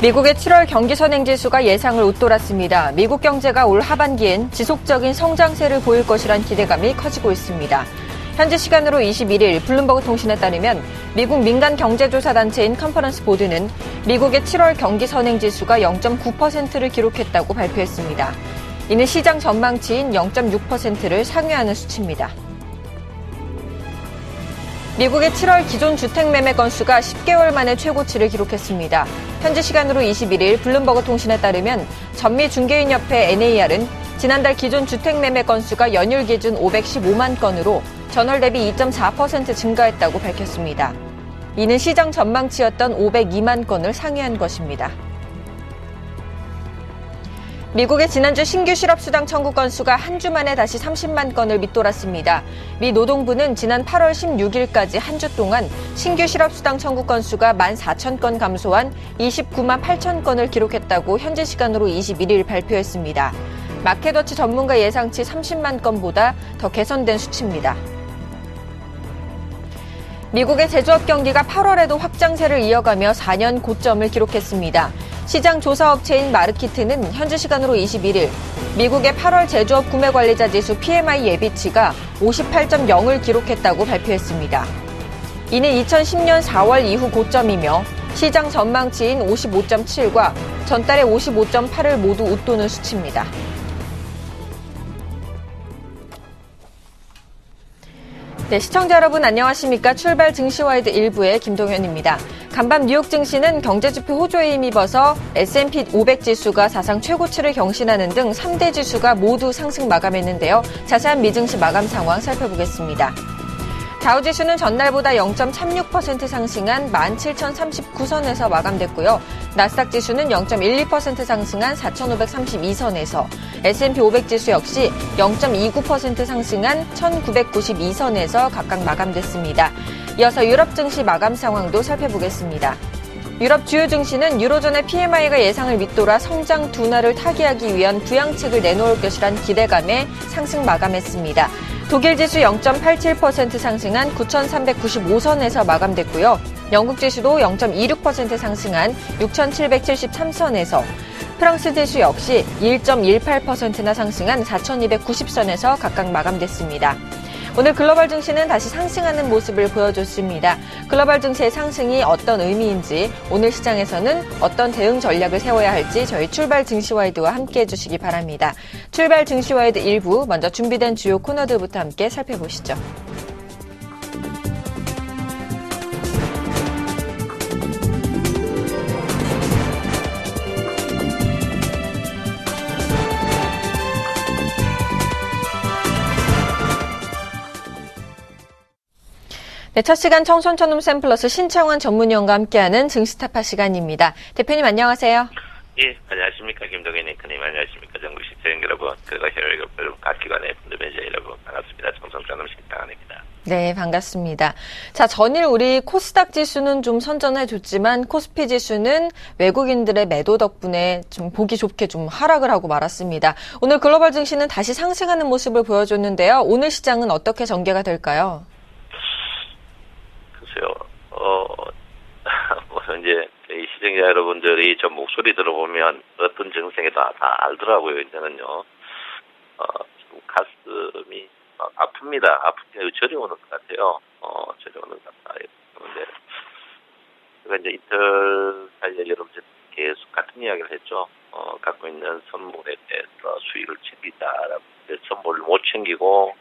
미국의 7월 경기 선행 지수가 예상을 웃돌았습니다. 미국 경제가 올 하반기엔 지속적인 성장세를 보일 것이란 기대감이 커지고 있습니다. 현지 시간으로 21일 블룸버그 통신에 따르면 미국 민간 경제조사 단체인 컨퍼런스 보드는 미국의 7월 경기 선행 지수가 0.9%를 기록했다고 발표했습니다. 이는 시장 전망치인 0.6%를 상회하는 수치입니다. 미국의 7월 기존 주택 매매 건수가 10개월 만에 최고치를 기록했습니다. 현지 시간으로 21일 블룸버그 통신에 따르면 전미 중개인협회 NAR은 지난달 기존 주택 매매 건수가 연율 기준 515만 건으로 전월 대비 2.4% 증가했다고 밝혔습니다. 이는 시장 전망치였던 502만 건을 상회한 것입니다. 미국의 지난주 신규 실업수당 청구 건수가 한 주 만에 다시 30만 건을 밑돌았습니다. 미 노동부는 지난 8월 16일까지 한 주 동안 신규 실업수당 청구 건수가 1만 4천 건 감소한 29만 8천 건을 기록했다고 현지 시간으로 21일 발표했습니다. 마켓워치 전문가 예상치 30만 건보다 더 개선된 수치입니다. 미국의 제조업 경기가 8월에도 확장세를 이어가며 4년 고점을 기록했습니다. 시장 조사업체인 마르키트는 현지 시간으로 21일 미국의 8월 제조업 구매 관리자 지수 PMI 예비치가 58.0을 기록했다고 발표했습니다. 이는 2010년 4월 이후 고점이며 시장 전망치인 55.7과 전달의 55.8을 모두 웃도는 수치입니다. 네, 시청자 여러분 안녕하십니까? 출발 증시와이드 1부의 김동현입니다. 간밤 뉴욕 증시는 경제지표 호조에 힘입어서 S&P 500 지수가 사상 최고치를 경신하는 등 3대 지수가 모두 상승 마감했는데요. 자세한 미증시 마감 상황 살펴보겠습니다. 다우지수는 전날보다 0.36% 상승한 17,039선에서 마감됐고요. 나스닥 지수는 0.12% 상승한 4,532선에서 S&P 500 지수 역시 0.29% 상승한 1,992선에서 각각 마감됐습니다. 이어서 유럽 증시 마감 상황도 살펴보겠습니다. 유럽 주요 증시는 유로존의 PMI가 예상을 밑돌아 성장 둔화를 타개하기 위한 부양책을 내놓을 것이란 기대감에 상승 마감했습니다. 독일 지수 0.87% 상승한 9,395선에서 마감됐고요. 영국 지수도 0.26% 상승한 6,773선에서 프랑스 지수 역시 1.18%나 상승한 4,290선에서 각각 마감됐습니다. 오늘 글로벌 증시는 다시 상승하는 모습을 보여줬습니다. 글로벌 증시의 상승이 어떤 의미인지 오늘 시장에서는 어떤 대응 전략을 세워야 할지 저희 출발 증시와이드와 함께 해주시기 바랍니다. 출발 증시와이드 1부 먼저 준비된 주요 코너들부터 함께 살펴보시죠. 네, 첫 시간 청손천음 샘플러스 신창원 전문위원과 함께하는 증시타파 시간입니다. 대표님 안녕하세요. 예, 안녕하십니까. 김동현 앵커님, 안녕하십니까. 전국 시청 여러분, 그리고 혈액 여러분, 각 기관의 분들 매제 여러분, 반갑습니다. 청송천음 신창원입니다. 네, 반갑습니다. 자, 전일 우리 코스닥 지수는 좀 선전해 줬지만 코스피 지수는 외국인들의 매도 덕분에 좀 보기 좋게 좀 하락을 하고 말았습니다. 오늘 글로벌 증시는 다시 상승하는 모습을 보여줬는데요. 오늘 시장은 어떻게 전개가 될까요? 글쎄요, 어, 우선 이제 저희 시청자 여러분들이 저 목소리 들어보면 어떤 증상이 다, 다 알더라고요, 이제는요. 어, 가슴이 막 아픕니다. 아프게 저리 오는 것 같아요. 어, 저리 오는 것 같아요. 그런데 제가 이제 이틀 사이에 여러분들 계속 같은 이야기를 했죠. 어, 갖고 있는 선물에 대해서 수익을 챙기자라고 선물을 못 챙기고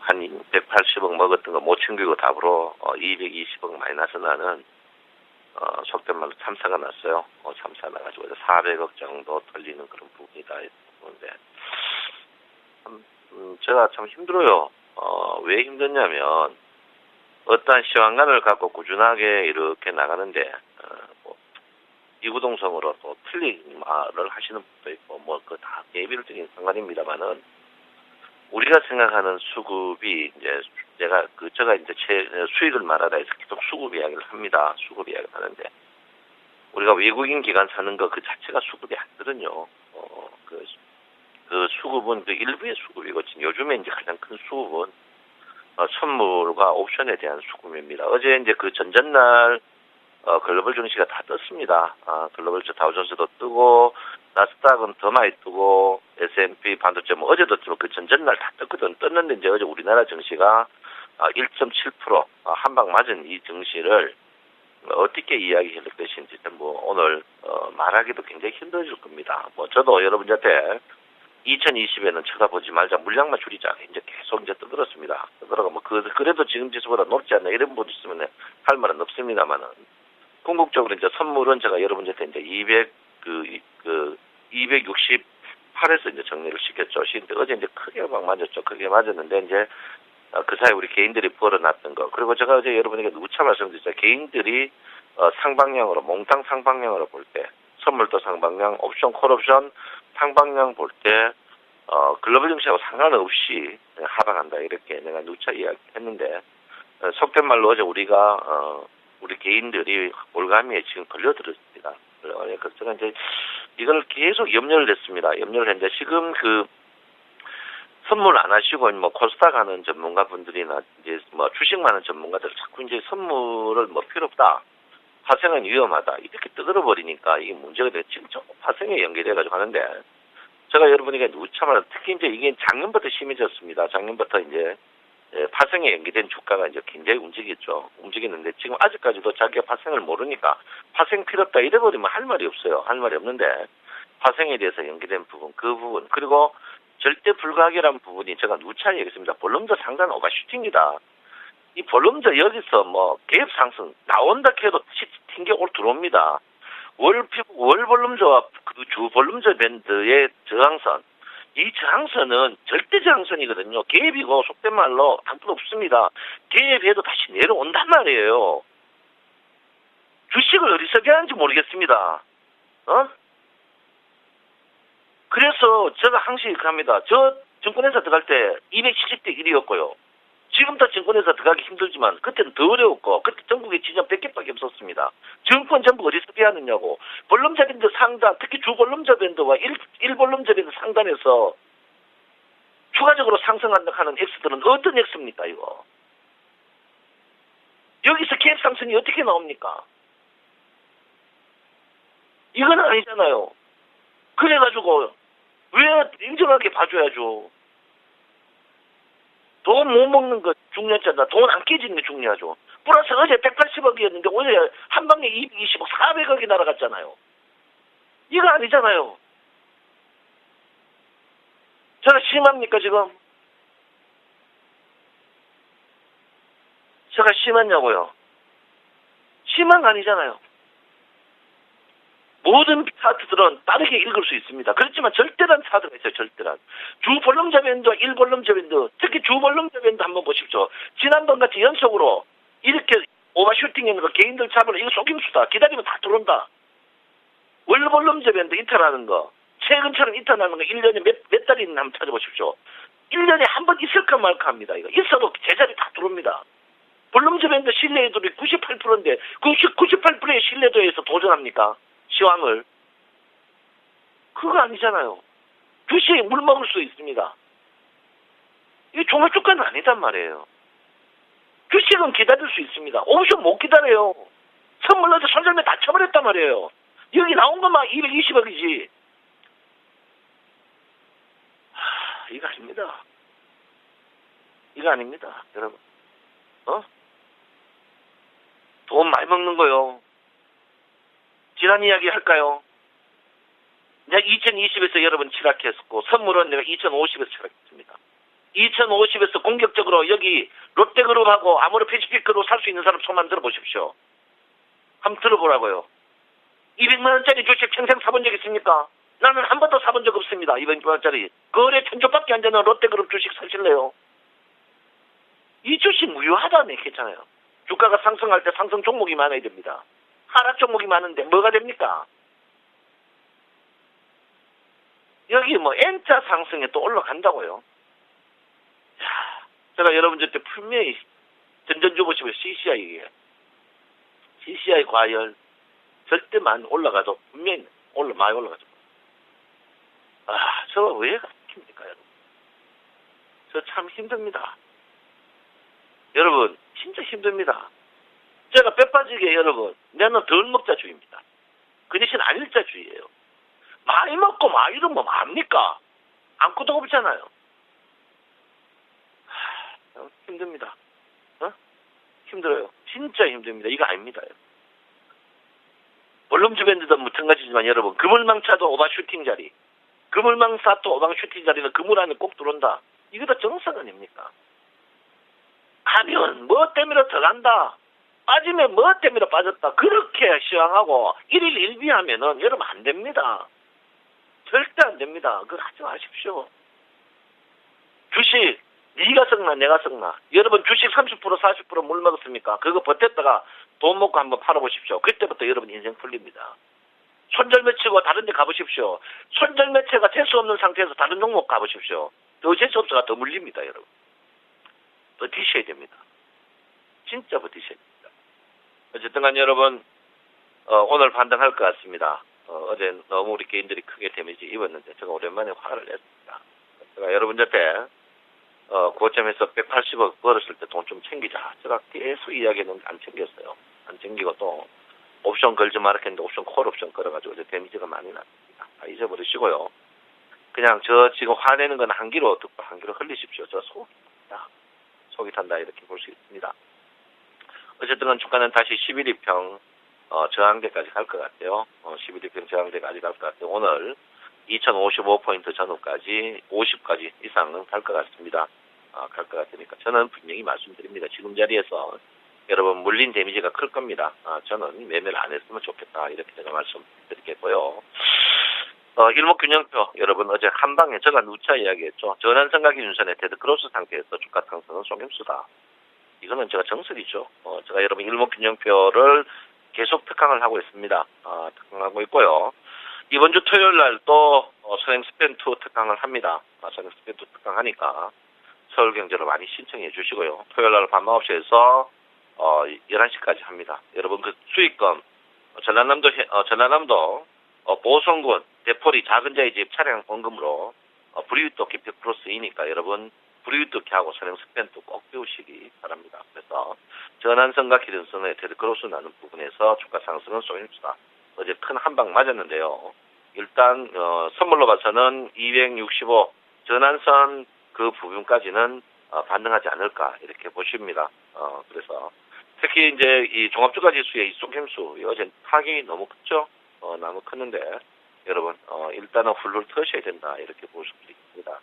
한 180억 먹었던 거 못 챙기고 답으로 어, 220억 마이너스 나는 어, 속된 말로 참사가 났어요. 어, 참사 나가지고 400억 정도 털리는 그런 부분이다. 그런데 참, 음, 제가 참 힘들어요. 어, 왜 힘드냐면 어떠한 시황관을 갖고 꾸준하게 이렇게 나가는데 어, 뭐, 이구동성으로 또 틀린 말을 하시는 분도 있고 뭐 그 다 예비를적인 상관입니다만은 우리가 생각하는 수급이 이제 제가 그 제가 이제 채, 수익을 말하다 해서 계속 수급 이야기를 합니다. 수급 이야기를 하는데 우리가 외국인 기관 사는 거 그 자체가 수급이 아니거든요. 어, 그, 그 수급은 그 일부의 수급이고 지금 요즘에 이제 가장 큰 수급은 어, 선물과 옵션에 대한 수급입니다. 어제 이제 그 전전날 어, 글로벌 증시가 다 떴습니다. 아, 글로벌 다우존스도 뜨고 나스닥은 더 많이 뜨고 S&P 반도체 뭐 어제도 그 전전날 다 떴거든. 떴는데 이제 어제 우리나라 증시가 아, 1.7% 아, 한방 맞은 이 증시를 어떻게 이야기할 것인지 뭐 오늘 어, 말하기도 굉장히 힘들어질 겁니다. 뭐 저도 여러분한테 2020에는 쳐다보지 말자 물량만 줄이자 이제 계속 이제 떠들었습니다. 떠들어가 뭐 그, 그래도 지금 지수보다 높지 않나 이런 분 있으면 할 말은 없습니다만은 궁극적으로 이제 선물은 제가 여러분한테 이제 200 그, 그 268에서 이제 정리를 시켰죠. 시인데 어제 이제 크게 막 맞았죠. 크게 맞았는데 이제 어, 그 사이 우리 개인들이 벌어놨던 거. 그리고 제가 어제 여러분에게 누차 말씀드렸죠. 개인들이 어, 상방향으로, 몽땅 상방향으로 볼 때, 선물도 상방향, 옵션, 콜옵션 상방향 볼 때, 어, 글로벌 증시하고 상관없이 하방한다. 이렇게 내가 누차 이야기 했는데, 어, 속된 말로 어제 우리가, 어, 우리 개인들이 올가미에 지금 걸려들었습니다. 그래서 제가 이제 이걸 계속 염려를 했습니다. 염려를 했는데 지금 그 선물 안 하시고 뭐 코스닥 하는 전문가분들이나 이제 뭐 주식만 하는 전문가들 자꾸 이제 선물을 뭐 필요 없다. 파생은 위험하다. 이렇게 떠들어 버리니까 이게 문제가 돼. 지금 저 파생에 연결해 가지고 하는데 제가 여러분에게 누차 말 특히 이제 이게 작년부터 심해졌습니다. 작년부터 이제 예, 파생에 연기된 주가가 이제 굉장히 움직였죠. 움직이는데 지금 아직까지도 자기가 파생을 모르니까 파생 필요 없다 이래버리면 할 말이 없어요. 할 말이 없는데 파생에 대해서 연기된 부분, 그 부분 그리고 절대 불가결한 부분이 제가 누차 얘기했습니다. 볼륨도 상단 오바슈팅이다. 이 볼륨도 여기서 뭐 개입 상승 나온다 해도 튕겨 올 들어옵니다. 월, 월 볼륨저와 그 주 볼륨저 밴드의 저항선 이 저항선은 절대 저항선이거든요. 개입이고 속된 말로 아무도 없습니다. 개입해도 다시 내려온단 말이에요. 주식을 어디서 하는지 모르겠습니다. 어? 그래서 제가 항상 이렇게 합니다. 저 증권회사 들어갈 때 270대 1이었고요. 지금도 증권회사 들어가기 힘들지만 그때는 더 어려웠고 그때 전국에 지점 100개밖에 없었습니다. 증권 전부 어디서 비하느냐고. 볼륨자 밴드 상단 특히 주볼륨자 밴드와 1, 1볼륨자 밴드 상단에서 추가적으로 상승한다 하는 X들은 어떤 X입니까 이거. 여기서 갭 상승이 어떻게 나옵니까? 이건 아니잖아요. 그래가지고 왜 인정하게 봐줘야죠. 돈 못 먹는 거 중요하잖아. 돈안 깨지는 게 중요하죠. 플러스 어제 180억이었는데 오늘 한 방에 220억, 400억이 날아갔잖아요. 이거 아니잖아요. 제가 심합니까, 지금? 제가 심했냐고요? 심한 거 아니잖아요. 모든 차트들은 빠르게 읽을 수 있습니다. 그렇지만 절대란 차트가 있어요, 절대란. 주볼륨자 밴드와 일볼륨자 밴드, 특히 주볼륨자 밴드 한번 보십시오. 지난번 같이 연속으로 이렇게 오버슈팅 있는 거 개인들 잡으면 이거 속임수다. 기다리면 다 들어온다. 월볼륨자 밴드 이탈하는 거, 최근처럼 이탈하는 거 1년에 몇, 몇 달이 있나 한번 찾아보십시오. 1년에 한 번 있을까 말까 합니다. 이거 있어도 제자리 다 들어옵니다. 볼륨자 밴드 신뢰도율이 98%인데 90, 98%의 신뢰도에서 도전합니까? 시황을. 그거 아니잖아요. 주식에 물 먹을 수 있습니다. 이게 종합 주가는 아니단 말이에요. 주식은 기다릴 수 있습니다. 옵션 못 기다려요. 선물 넣어서 손절매 다 쳐버렸단 말이에요. 여기 나온 것만 220억이지. 하, 이거 아닙니다. 이거 아닙니다. 여러분. 어? 돈 많이 먹는 거요. 지난 이야기 할까요? 내가 2020에서 여러분 추락했었고 선물은 내가 2050에서 추락했습니다. 2050에서 공격적으로 여기 롯데그룹하고 아모르 패시픽으로 살 수 있는 사람 손 만 들어 보십시오. 한번 들어보라고요. 200만 원짜리 주식 평생 사본 적 있습니까? 나는 한 번도 사본 적 없습니다. 200만 원짜리. 거래 천조밖에 안 되는 롯데그룹 주식 사실래요? 이 주식 무효하다며 했잖아요. 주가가 상승할 때 상승 종목이 많아야 됩니다. 하락 종목이 많은데 뭐가 됩니까? 여기 뭐 N자 상승에 또 올라간다고요. 제가 여러분들한테 분명히 전전주 보시면 CCI, CCI 과열 절대만 올라가도 분명히 올라 많이 올라가죠. 아, 저거 왜 시킵니까, 여러분? 저 참 힘듭니다. 여러분, 진짜 힘듭니다. 제가 뼈 빠지게 여러분, 나는 덜 먹자 주의입니다. 그 대신 안일자주의예요. 많이 먹고 많이 이러면 뭐합니까? 아무것도 없잖아요. 하, 힘듭니다. 어? 힘들어요. 진짜 힘듭니다. 이거 아닙니다. 원룸주 밴드도 마찬가지지만 여러분 그물망차도 오바 슈팅 자리 그물망사 또 오방 슈팅 자리는 그물 안에 꼭 들어온다. 이거 다 정상 아닙니까? 가면 뭐 때문에 들어간다. 빠지면 뭐 때문에 빠졌다. 그렇게 시황하고 일일 일비하면은 여러분 안 됩니다. 절대 안 됩니다. 그거 하지 마십시오. 주식 네가 썩나 내가 썩나 여러분 주식 30% 40%물 먹었습니까? 그거 버텼다가 돈 먹고 한번 팔아보십시오. 그때부터 여러분 인생 풀립니다. 손절매치고 다른 데 가보십시오. 손절매체가 재수 없는 상태에서 다른 종목 가보십시오. 더 재수 없어가 더 물립니다, 여러분. 버티셔야 됩니다. 진짜 버티셔야 됩니다. 어쨌든 간 여러분, 어, 오늘 반등할 것 같습니다. 어, 제 너무 우리 개인들이 크게 데미지 입었는데 제가 오랜만에 화를 냈습니다. 제가 여러분한테 어, 고점에서 180억 벌었을 때 돈 좀 챙기자. 제가 계속 이야기했는데 안 챙겼어요. 안 챙기고 또 옵션 걸지 말라 했는데 옵션 콜 옵션 걸어가지고 이제 데미지가 많이 났습니다. 다 잊어버리시고요. 그냥 저 지금 화내는 건 한기로 듣고 한기로 흘리십시오. 저 속이 탄다. 속이 탄다 이렇게 볼 수 있습니다. 어쨌든 간 주가는 다시 11위평 어, 저항대까지 갈 것 같아요. 어, 11위평 저항대까지 갈 것 같아요. 오늘 2055포인트 전후까지 50까지 이상은 갈 것 같습니다. 아, 갈것 같으니까 저는 분명히 말씀드립니다. 지금 자리에서 여러분 물린 데미지가 클 겁니다. 아, 저는 매매를 안 했으면 좋겠다 이렇게 제가 말씀드리겠고요. 어, 일목균형표 여러분 어제 한 방에 제가 누차 이야기했죠. 전환성과 기준선의 데드 크로스 상태에서 주가 상승은 속임수다. 이거는 제가 정설이죠. 어, 제가 여러분 일목균형표를 계속 특강을 하고 있습니다. 아, 특강하고 있고요. 이번 주 토요일 날또 어, 선행 스펜2 특강을 합니다. 아, 선행 스펜2 특강하니까 서울 경제로 많이 신청해 주시고요. 토요일 날 밤 9시에서 어, 11시까지 합니다. 여러분 그 수익금 어, 전라남도 해- 어, 전라남도 어, 보성군 대포리 작은 자의 집 차량 원금으로 어, 불이웃도끼 100% 쓰이니까 여러분 불이웃도끼하고 선행 스펜도 꼭 배우시기 바랍니다. 그래서 전환선과 기준선의 데드크로스 나는 부분에서 주가 상승은 쏘임수다. 어제 큰 한 방 맞았는데요. 일단 어, 선물로 봐서는 265 전환선 그 부분까지는 어, 반등하지 않을까 이렇게 보십니다. 어, 그래서 특히 이제 이 종합주가 지수의 이 속임수 이 어제 타격이 너무 컸죠. 어, 너무 컸는데 여러분 어, 일단은 훌훌 터셔야 된다 이렇게 볼 수 있습니다.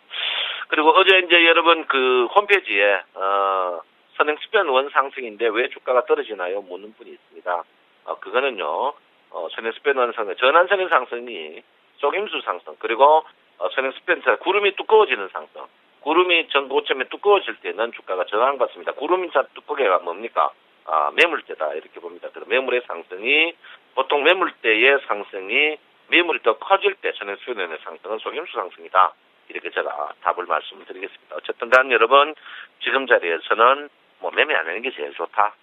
그리고 어제 이제 여러분 그 홈페이지에 어, 선행 스변 원 상승인데 왜 주가가 떨어지나요? 묻는 분이 있습니다. 어, 그거는요. 어, 선행 스변 원 상승 전환선의 상승이 속임수 상승 그리고 어, 선행 스변 구름이 두꺼워지는 상승 구름이 전 고점에 두꺼워질 때는 주가가 저항받습니다. 구름이 자 두꺼게가 뭡니까? 아, 매물대다 이렇게 봅니다. 그럼 매물의 상승이 보통 매물대의 상승이 매물이 더 커질 때 전액 수요연의 상승은 속임수 상승이다. 이렇게 제가 답을 말씀드리겠습니다. 어쨌든 간 여러분 지금 자리에서는 뭐 매매 안 하는 게 제일 좋다.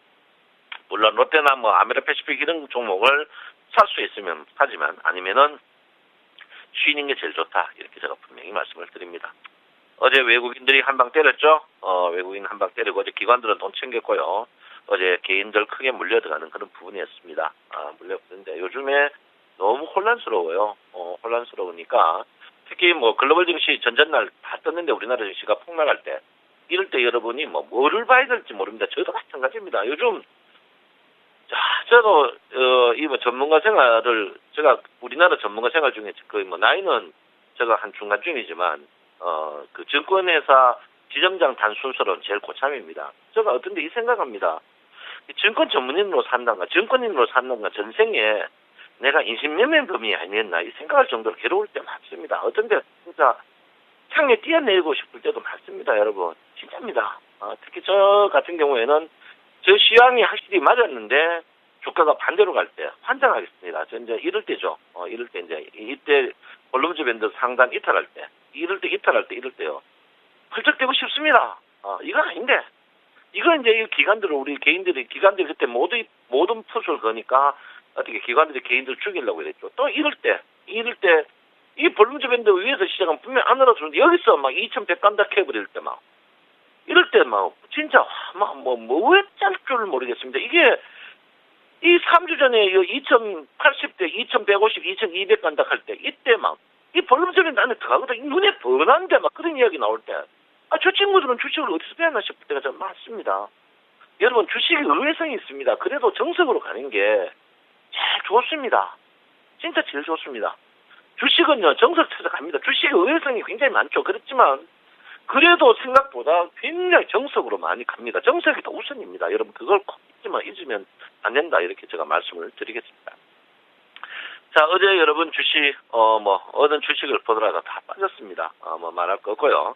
물론 롯데나 뭐 아메리카시픽 이런 종목을 살 수 있으면 사지만 아니면은 쉬는 게 제일 좋다. 이렇게 제가 분명히 말씀을 드립니다. 어제 외국인들이 한 방 때렸죠. 어, 외국인 한 방 때리고 어제 기관들은 돈 챙겼고요. 어제 개인들 크게 물려 들어가는 그런 부분이었습니다. 아, 물려드는데 요즘에 너무 혼란스러워요. 어, 혼란스러우니까 특히 뭐 글로벌 증시 전전날 다 떴는데 우리나라 증시가 폭락할 때 이럴 때 여러분이 뭐 뭐를 봐야 될지 모릅니다. 저도 마찬가지입니다. 요즘 자, 저도 어, 이 뭐 전문가 생활을 제가 우리나라 전문가 생활 중에 거의 뭐 나이는 제가 한 중간쯤이지만 어, 그 증권회사 지점장 단순서론 제일 고참입니다. 제가 어떤데 이 생각합니다. 이 증권 전문인으로 산다가 증권인으로 산다가 전생에 내가 인신매매범이 아니었나 이 생각할 정도로 괴로울 때 많습니다. 어떤 데 진짜 창에 뛰어내리고 싶을 때도 많습니다, 여러분. 진짜입니다. 아, 특히 저 같은 경우에는 저 시황이 확실히 맞았는데 주가가 반대로 갈 때 환장하겠습니다. 저 이제 이럴 때죠. 어, 이럴 때 이제 이때 볼륨주 밴드 상단 이탈할 때, 이럴 때 이탈할 때 이럴 때요. 펄쩍대고 싶습니다. 어, 이건 아닌데. 이거 이제 이 기관들을 우리 개인들이 기관들이 그때 모두 모든 풋을 거니까 어떻게 기관들이 개인들 죽이려고 그랬죠. 또 이럴 때 이럴 때 이 볼륨즈 밴드 위에서 시작은 분명 안 알아주는데 여기서 막 2,100 간다 해버릴 때 막 이럴 때 막 진짜 막뭐뭐왜 짤 줄 모르겠습니다. 이게 이 3주 전에 2,080대, 2,150, 2,200 간다 할 때 이때 막 이 볼륨즈 밴드 안에 들어가거든 이 눈에 번한데 막 그런 이야기 나올 때 아, 저 친구들은 주식을 어디서 배웠나 싶을 때가 좀 많습니다. 여러분, 주식이 의외성이 있습니다. 그래도 정석으로 가는 게 좋습니다. 진짜 제일 좋습니다. 주식은요, 정석 찾아갑니다. 주식의 의외성이 굉장히 많죠. 그렇지만, 그래도 생각보다 굉장히 정석으로 많이 갑니다. 정석이 더 우선입니다. 여러분, 그걸 꼭 잊지만, 잊으면 안 된다. 이렇게 제가 말씀을 드리겠습니다. 자, 어제 여러분 주식, 어, 뭐, 어떤 주식을 보더라도 다 빠졌습니다. 어, 뭐, 말할 거 없고요.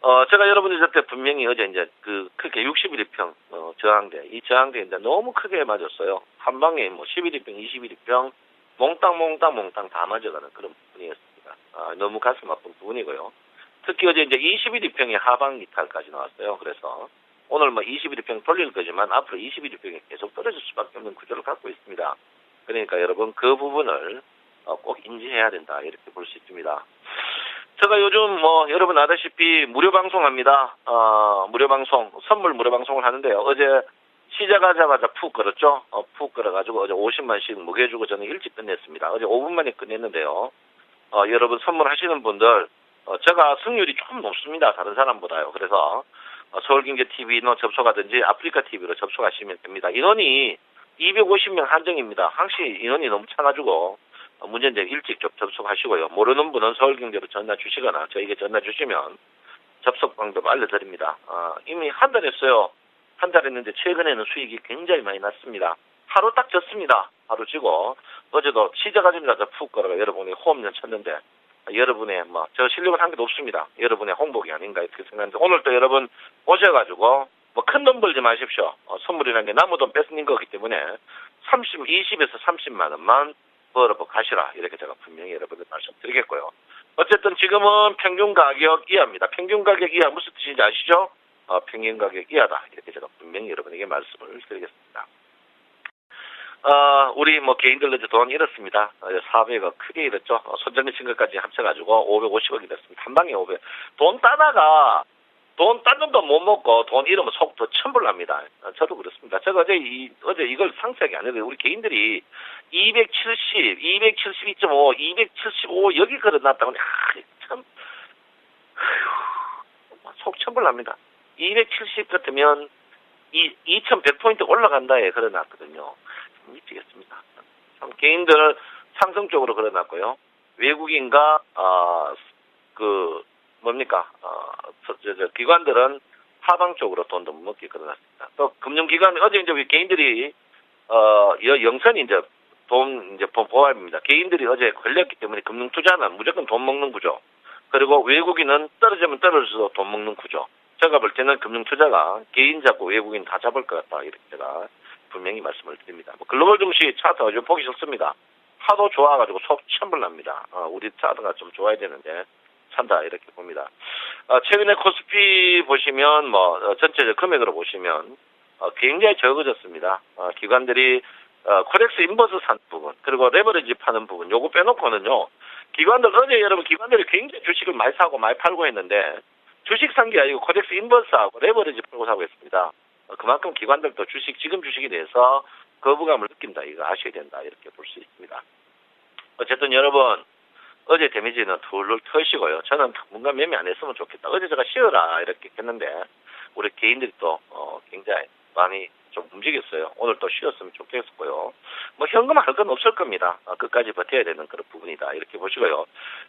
어, 제가 여러분이 저때 분명히 어제 이제 그 크게 61일평, 어, 저항대, 이 저항대 이제 너무 크게 맞았어요. 한 방에 뭐 11일평, 21일평, 몽땅, 몽땅, 몽땅 다 맞아가는 그런 부분이었습니다. 아, 너무 가슴 아픈 부분이고요. 특히 어제 이제 21일평이 하방 이탈까지 나왔어요. 그래서 오늘 뭐 21일평 돌릴 거지만 앞으로 21일평이 계속 떨어질 수밖에 없는 구조를 갖고 있습니다. 그러니까 여러분 그 부분을 어, 꼭 인지해야 된다. 이렇게 볼 수 있습니다. 제가 요즘 뭐 여러분 아다시피 무료 방송합니다. 어, 무료 방송 선물 무료 방송을 하는데요. 어제 시작하자마자 푹 걸었죠. 어, 푹 걸어가지고 어제 50만씩 무게 주고 저는 일찍 끝냈습니다. 어제 5분 만에 끝냈는데요. 어, 여러분 선물하시는 분들 어, 제가 승률이 조금 높습니다. 다른 사람보다요. 그래서 어, 서울경제TV로 접속하든지 아프리카 TV로 접속하시면 됩니다. 인원이 250명 한정입니다. 항시 인원이 너무 차가지고 어, 문제는 일찍 접, 접속하시고요. 모르는 분은 서울경제로 전화 주시거나 저에게 전화 주시면 접속 방법 알려드립니다. 어, 이미 한 달 했어요. 한 달 했는데 최근에는 수익이 굉장히 많이 났습니다. 하루 딱 졌습니다. 하루 지고 어제도 시작하자마자 푹 걸어가 여러분이 호흡연 쳤는데 아, 여러분의 뭐 저 실력은 한 개도 없습니다. 여러분의 홍복이 아닌가 이렇게 생각하는데 오늘 또 여러분 오셔가지고 뭐 큰 돈 벌지 마십시오. 어, 선물이라는 게 남의 돈 뺏는 거기 때문에 30, 20에서 30만 원만 벌어보 가시라 이렇게 제가 분명히 여러분들 말씀드리겠고요. 어쨌든 지금은 평균 가격 이하입니다. 평균 가격 이하 무슨 뜻인지 아시죠? 어, 평균 가격 이하다 이렇게 제가 분명히 여러분에게 말씀을 드리겠습니다. 어, 우리 뭐 개인들도 이제 돈 잃었습니다. 어, 사업회가 크게 잃었죠. 어, 손정리 친 것까지 합쳐가지고 550억이 됐습니다. 한 방에 500. 돈 따다가 돈딴 돈도 못 먹고 돈 잃으면 속더 천불납니다. 어, 저도 그렇습니다. 제가 어제 이, 어제 이걸 상세하게 안 해도 우리 개인들이 270, 272.5, 275 여기 걸어놨다고 아, 참, 속 천불납니다. 270 같으면 이 2,100포인트 올라간다에 걸어놨거든요. 미치겠습니다. 참 개인들 상승 쪽으로 걸어놨고요. 외국인과 어, 그 뭡니까 어, 기관들은 하방 쪽으로 돈도 못 먹게 걸어놨습니다. 또 금융기관 어제 이제 개인들이 어 여- 영선이 이제 돈 이제 보- 보합입니다. 개인들이 어제 걸렸기 때문에 금융 투자는 무조건 돈 먹는 구조. 그리고 외국인은 떨어지면 떨어져서 돈 먹는 구조. 제가 볼 때는 금융 투자가 개인 잡고 외국인 다 잡을 것 같다 이렇게 제가 분명히 말씀을 드립니다. 뭐 글로벌 증시 차트 요즘 보기 싫습니다. 하도 좋아가지고 속 천불 납니다. 어, 우리 차트가 좀 좋아야 되는데 산다 이렇게 봅니다. 어, 최근에 코스피 보시면 뭐 어, 전체적 금액으로 보시면 어, 굉장히 적어졌습니다. 어, 기관들이 어, 코렉스 인버스 산 부분 그리고 레버리지 파는 부분 요거 빼놓고는요. 기관들 어제 여러분 기관들이 굉장히 주식을 많이 사고 많이 팔고 했는데 주식 산 게 아니고 코덱스 인버스하고 레버리지 풀고 사고 있습니다. 어, 그만큼 기관들도 주식 지금 주식에 대해서 거부감을 느낀다. 이거 아셔야 된다. 이렇게 볼 수 있습니다. 어쨌든 여러분 어제 데미지는 툴툴 터시고요. 저는 당분간 매매 안 했으면 좋겠다. 어제 제가 쉬어라 이렇게 했는데 우리 개인들이 또 어, 굉장히 많이 좀 움직였어요. 오늘 또 쉬었으면 좋겠고요. 뭐 현금 할 건 없을 겁니다. 어, 끝까지 버텨야 되는 그런 부분이다. 이렇게 보시고요.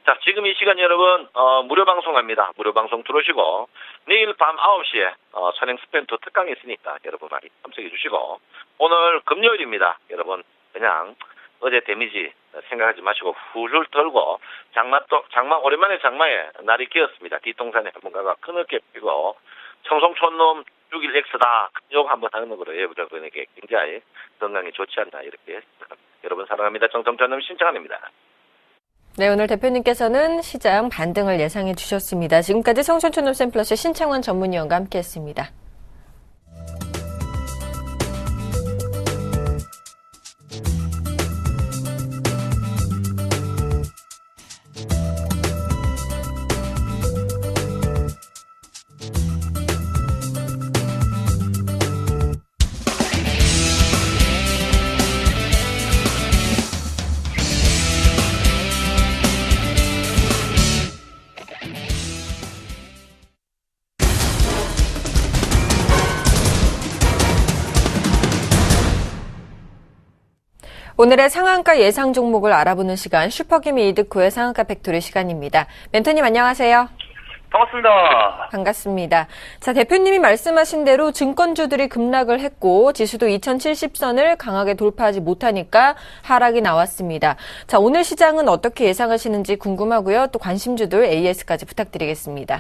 자, 지금 이 시간 여러분 어, 무료 방송합니다. 무료 방송 들어오시고 내일 밤 9시에 어, 선행 스펜트 특강이 있으니까 여러분 많이 참석해 주시고 오늘 금요일입니다. 여러분 그냥 어제 데미지 생각하지 마시고 훌훌 털고 장마 또 장마 오랜만에 장마에 날이 기었습니다. 뒷동산에 한번 가가 그늘게 피고 청송촌놈 6일 X다 욕 한번 하는 거로 여러분에게 굉장히 건강에 좋지 않나 이렇게. 여러분 사랑합니다. 정성전놈 신청합니다. 네, 오늘 대표님께서는 시장 반등을 예상해 주셨습니다. 지금까지 성촌촌 홈센플러스 신창원 전문위원과 함께했습니다. 오늘의 상한가 예상 종목을 알아보는 시간 슈퍼기미 이득 후의 상한가 팩토리 시간입니다. 멘토님 안녕하세요. 반갑습니다. 반갑습니다. 자, 대표님이 말씀하신 대로 증권주들이 급락을 했고 지수도 2070선을 강하게 돌파하지 못하니까 하락이 나왔습니다. 자, 오늘 시장은 어떻게 예상하시는지 궁금하고요. 또 관심주들 AS까지 부탁드리겠습니다.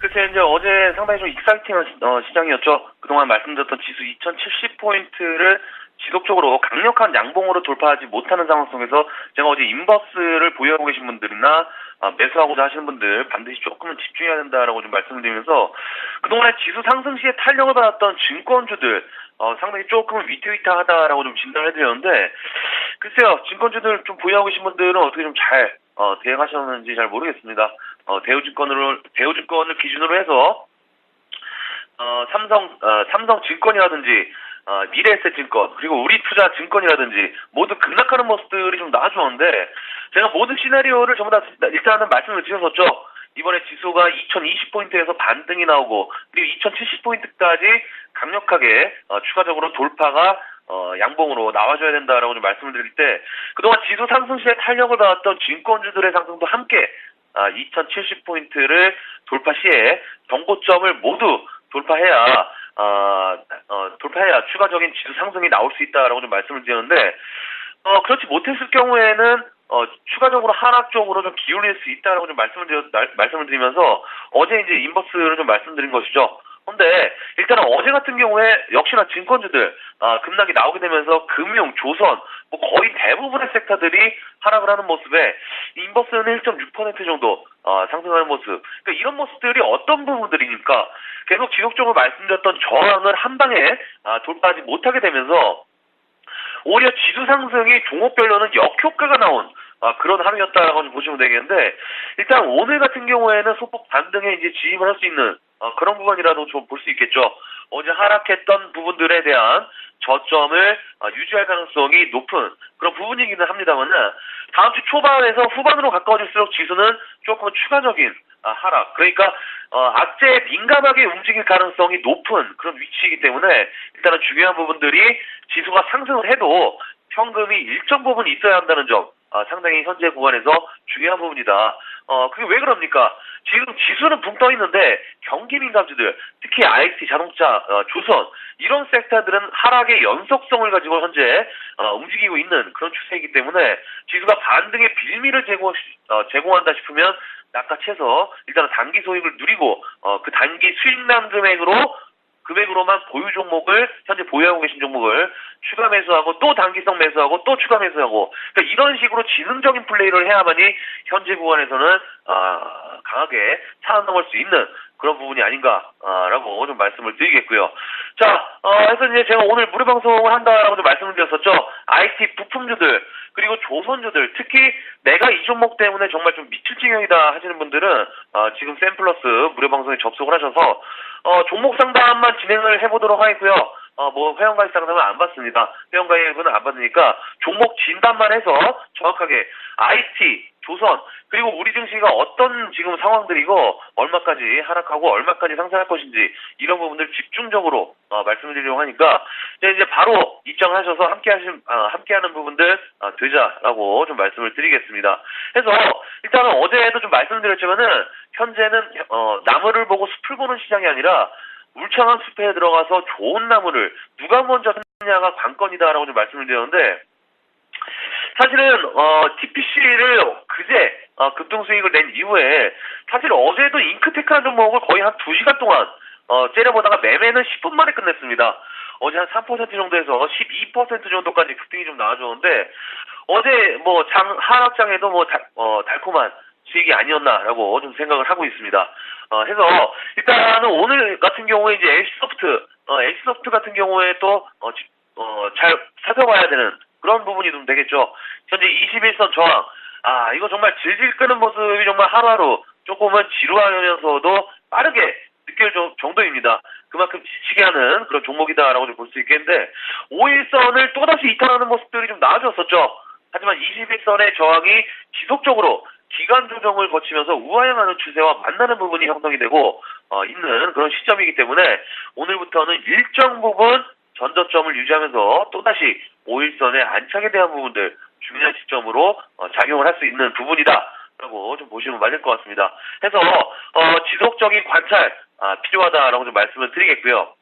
글쎄 이제 어제 상당히 좀 어, 시장이었죠. 그동안 말씀드렸던 지수 2070포인트를 지속적으로 강력한 양봉으로 돌파하지 못하는 상황 속에서 제가 어제 인버스를 보유하고 계신 분들이나 어, 매수하고자 하시는 분들 반드시 조금은 집중해야 된다라고 좀 말씀을 드리면서 그동안에 지수 상승 시에 탄력을 받았던 증권주들 어, 상당히 조금은 위태위태하다라고 좀 진단을 해드렸는데 글쎄요 증권주들 좀 보유하고 계신 분들은 어떻게 좀잘 어, 대응하셨는지 잘 모르겠습니다. 어, 대우증권으로 대우증권을 기준으로 해서 어, 삼성 어, 삼성증권이라든지 어, 미래에셋증권 그리고 우리투자증권이라든지 모두 급락하는 모습들이 좀 나와주었는데 제가 모든 시나리오를 전부 다 일단은 말씀을 드렸었죠. 이번에 지수가 2020포인트에서 반등이 나오고 그리고 2070포인트까지 강력하게 어, 추가적으로 돌파가 어, 양봉으로 나와줘야 된다라고 좀 말씀을 드릴 때 그동안 지수 상승 시에 탄력을 받았던 증권주들의 상승도 함께 아, 2070포인트를 돌파 시에 정고점을 모두 돌파해야 어, 어, 돌파해야 추가적인 지수 상승이 나올 수 있다라고 좀 말씀을 드렸는데 어, 그렇지 못했을 경우에는 어, 추가적으로 하락 쪽으로 좀 기울일 수 있다라고 좀 말씀을 드려, 말, 말씀을 드리면서 어제 이제 인버스를 좀 말씀드린 것이죠. 근데 일단은 어제 같은 경우에 역시나 증권주들 아, 급락이 나오게 되면서 금융, 조선 뭐 거의 대부분의 섹터들이 하락을 하는 모습에 인버스는 1.6% 정도 어, 상승하는 모습. 그러니까 이런 모습들이 어떤 부분들이니까 계속 지속적으로 말씀드렸던 저항을 한 방에 아, 돌파하지 못하게 되면서 오히려 지수 상승이 종목별로는 역효과가 나온 아, 그런 하루였다라고 좀 보시면 되겠는데 일단 오늘 같은 경우에는 소폭 반등에 이제 진입을 할 수 있는 어, 그런 구간이라도 좀 볼 수 있겠죠. 어제 하락했던 부분들에 대한 저점을 어, 유지할 가능성이 높은 그런 부분이기는 합니다만은 다음 주 초반에서 후반으로 가까워질수록 지수는 조금 추가적인 아, 하락 그러니까 어, 악재에 민감하게 움직일 가능성이 높은 그런 위치이기 때문에 일단은 중요한 부분들이 지수가 상승을 해도 현금이 일정 부분 있어야 한다는 점 아, 상당히 현재 구간에서 중요한 부분이다. 어, 그게 왜 그럽니까? 지금 지수는 붕 떠 있는데 경기 민감주들, 특히 IT, 자동차, 어, 조선 이런 섹터들은 하락의 연속성을 가지고 현재 어, 움직이고 있는 그런 추세이기 때문에 지수가 반등의 빌미를 제공, 어, 제공한다 싶으면 낚아채서 일단은 단기 소익을 누리고 어, 그 단기 수익난 금액으로 금액으로만 보유 종목을 현재 보유하고 계신 종목을 추가 매수하고 또 단기성 매수하고 또 추가 매수하고. 그러니까 이런 식으로 지능적인 플레이를 해야만이 현재 구간에서는 아, 강하게 살아남을 수 있는 그런 부분이 아닌가라고 좀 말씀을 드리겠고요. 자, 어, 해서 이제 제가 오늘 무료 방송을 한다라고 좀 말씀을 드렸었죠. IT 부품주들 그리고 조선주들 특히 내가 이 종목 때문에 정말 좀 미칠 지경이다 하시는 분들은 어, 지금 샘플러스 무료 방송에 접속을 하셔서 어, 종목 상담만 진행을 해보도록 하겠고요. 어, 뭐, 회원가입 상담은 안 받습니다. 회원가입은 안 받으니까 종목 진단만 해서 정확하게 IT, 조선, 그리고 우리 증시가 어떤 지금 상황들이고, 얼마까지 하락하고, 얼마까지 상승할 것인지, 이런 부분들 집중적으로, 어, 말씀을 드리려고 하니까, 이제 바로 입장을 하셔서 함께 하신, 어, 함께 하는 부분들, 어, 되자라고 좀 말씀을 드리겠습니다. 그래서, 일단은 어제도 좀 말씀드렸지만은, 현재는, 어, 나무를 보고 숲을 보는 시장이 아니라, 울창한 숲에 들어가서 좋은 나무를 누가 먼저 찾느냐가 관건이다라고 좀 말씀을 드렸는데 사실은 어, TPC를 그제 어, 급등 수익을 낸 이후에 사실 어제도 잉크테크한 종목을 거의 한 2시간 동안 어, 째려보다가 매매는 10분 만에 끝냈습니다. 어제 한 3% 정도에서 12% 정도까지 급등이 좀 나와줬는데 어제 뭐 장, 하락장에도 뭐 달, 어, 달콤한 수익이 아니었나라고 좀 생각을 하고 있습니다. 어, 해서 일단은 오늘 같은 경우에 이제 H소프트, 어, H소프트 같은 경우에 또, 어, 지- 어, 잘 살펴봐야 되는 그런 부분이 좀 되겠죠. 현재 21선 저항, 아, 이거 정말 질질 끄는 모습이 정말 하루하루 조금은 지루하면서도 빠르게 느낄 정- 정도입니다. 그만큼 지치게 하는 그런 종목이다라고 좀 볼 수 있겠는데, 5일선을 또다시 이탈하는 모습들이 좀 나아졌었죠. 하지만 21선의 저항이 지속적으로 기간 조정을 거치면서 우하향하는 추세와 만나는 부분이 형성이 되고 어, 있는 그런 시점이기 때문에 오늘부터는 일정 부분 전저점을 유지하면서 또다시 5일선의 안착에 대한 부분들 중요한 시점으로 어, 작용을 할 수 있는 부분이다 라고 좀 보시면 맞을 것 같습니다. 해서 어, 지속적인 관찰 아, 필요하다라고 좀 말씀을 드리겠고요.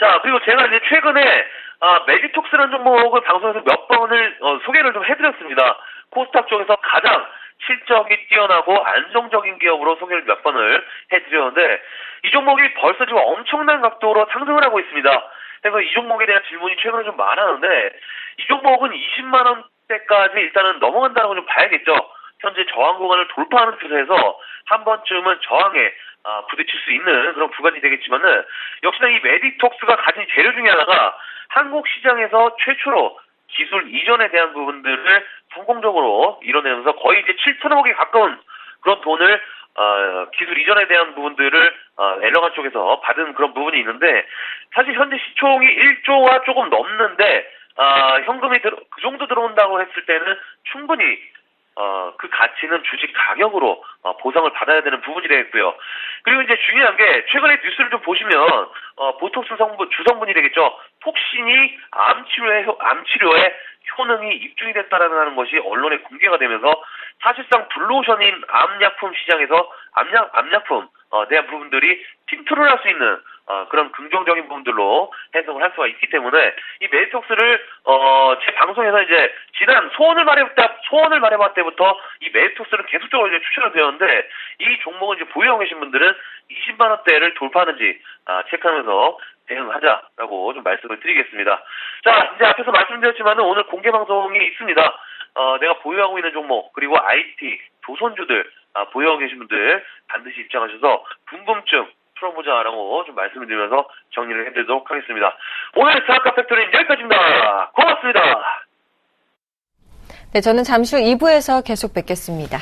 자, 그리고 제가 이제 최근에 아, 메디톡스라는 종목을 방송에서 몇 번을 어, 소개를 좀 해드렸습니다. 코스닥 쪽에서 가장 실적이 뛰어나고 안정적인 기업으로 소개를 몇 번을 해드렸는데 이 종목이 벌써 지금 엄청난 각도로 상승을 하고 있습니다. 그래서 이 종목에 대한 질문이 최근에 좀 많았는데 이 종목은 20만 원대까지 일단은 넘어간다고 좀 봐야겠죠. 현재 저항 구간을 돌파하는 추세에서 한 번쯤은 저항에 아, 부딪힐 수 있는 그런 구간이 되겠지만은 역시나 이 메디톡스가 가진 재료 중에 하나가 한국 시장에서 최초로 기술 이전에 대한 부분들을 성공적으로 이뤄내면서 거의 이제 7천억에 가까운 그런 돈을 어, 기술 이전에 대한 부분들을 어, 엘러간 쪽에서 받은 그런 부분이 있는데 사실 현재 시총이 1조가 조금 넘는데 아, 현금이 그 정도 들어온다고 했을 때는 충분히 어, 그 가치는 주식 가격으로 어, 보상을 받아야 되는 부분이 되겠고요. 그리고 이제 중요한 게 최근에 뉴스를 좀 보시면 어, 보톡스 성분 주성분이 되겠죠. 톡신이 암 치료에 효- 암 치료에 효능이 입증이 됐다라는 것이 언론에 공개가 되면서 사실상 블루오션인 암약품 시장에서 암약 암약품 어, 대한 부분들이 침투를 할 수 있는 어, 그런 긍정적인 부분들로 해석을 할 수가 있기 때문에 이 메디톡스를 어, 제 방송에서 이제 지난 소원을 말해봤다 소원을 말해봤 때부터 이 메디톡스를 계속적으로 이제 추천을 드렸는데 이 종목을 이제 보유하고 계신 분들은 20만 원대를 돌파하는지 아, 체크하면서 대응하자라고 좀 말씀을 드리겠습니다. 자 이제 앞에서 말씀드렸지만은 오늘 공개 방송이 있습니다. 어, 내가 보유하고 있는 종목 그리고 IT 조선주들 아, 보유하고 계신 분들 반드시 입장하셔서 궁금증 풀어보자라고 좀 말씀을 드리면서 정리를 해드리도록 하겠습니다. 오늘 사학과 팩토리는 여기까지입니다. 고맙습니다. 네, 저는 잠시 후 2부에서 계속 뵙겠습니다.